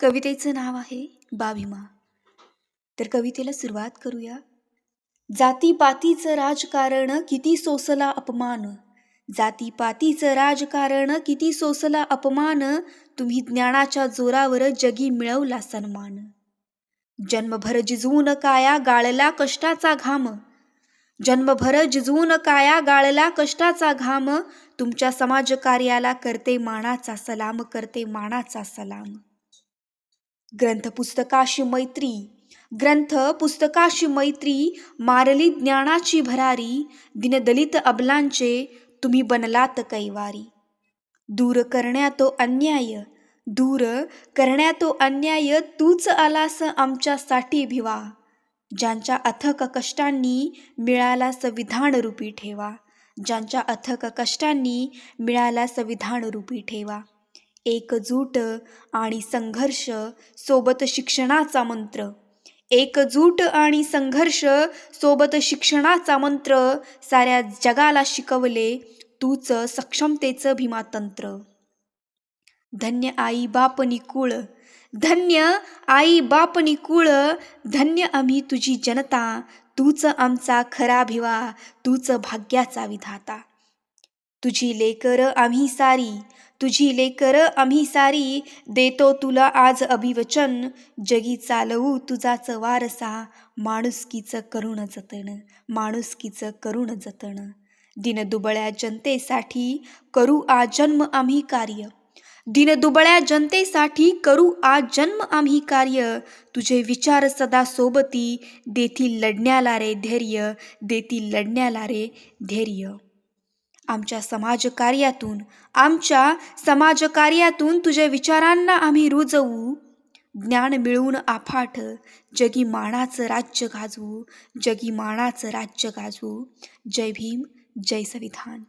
कवितेचं नाव आहे बाभीमा तर कवितेला सुरुवात करूया. जातीपातीचं राजकारण किती सोसला अपमान. जातीपातीचं राजकारण किती सोसला अपमान. तुम्ही ज्ञानाच्या जोरावर जगी मिळवला सन्मान. जन्मभर जिजवून काया गाळला कष्टाचा घाम. जन्मभर जिजवून काया गाळला कष्टाचा घाम. तुमच्या समाजकार्याला करते मानाचा सलाम करते मानाचा सलाम. ग्रंथपुस्तकाशी मैत्री. ग्रंथ पुस्तकाशी मैत्री मारली ज्ञानाची भरारी दिनदलित अबलांचे तुम्ही बनलात कैवारी. दूर करण्या तो अन्याय दूर करण्या तो अन्याय तूच आलास आमच्यासाठी भिवा. ज्यांच्या अथक कष्टांनी मिळाला संविधान रूपी ठेवा. ज्यांच्या अथक कष्टांनी मिळाला संविधान रूपी ठेवा. एकजूट आणि संघर्ष सोबत शिक्षणाचा मंत्र. एकजूट आणि संघर्ष सोबत शिक्षणाचा मंत्र साऱ्या जगाला शिकवले तूच सक्षमतेचं भीमातंत्र. धन्य आई बाप निकुळ धन्य आई बाप निकुळ धन्य आम्ही तुझी जनता तूच आमचा खरा भिवा तूच भाग्याचा विधाता. तुझी लेकर आम्ही सारी तुझी लेकर आम्ही सारी देतो तुला आज अभिवचन. जगी चालवू तुझाच वारसा माणुसकीचं करुण जतन माणुसकीचं करुण जतन. दिनदुबळ्या जनतेसाठी करू आजन्म आम्ही कार्य. दिनदुबळ्या जनतेसाठी करू आज जन्म आम्ही कार्य. तुझे विचार सदा सोबती देतील लढण्याला रे धैर्य देतील लढण्याला रे धैर्य. आमच्या समाजकार्यातून आमच्या समाजकार्यातून तुझ्या विचारांना आम्ही रुजवू. ज्ञान मिळवून आफाट जगी मानाचं राज्य गाजवू जगी मानाचं राज्य गाजवू. जय भीम जय संविधान.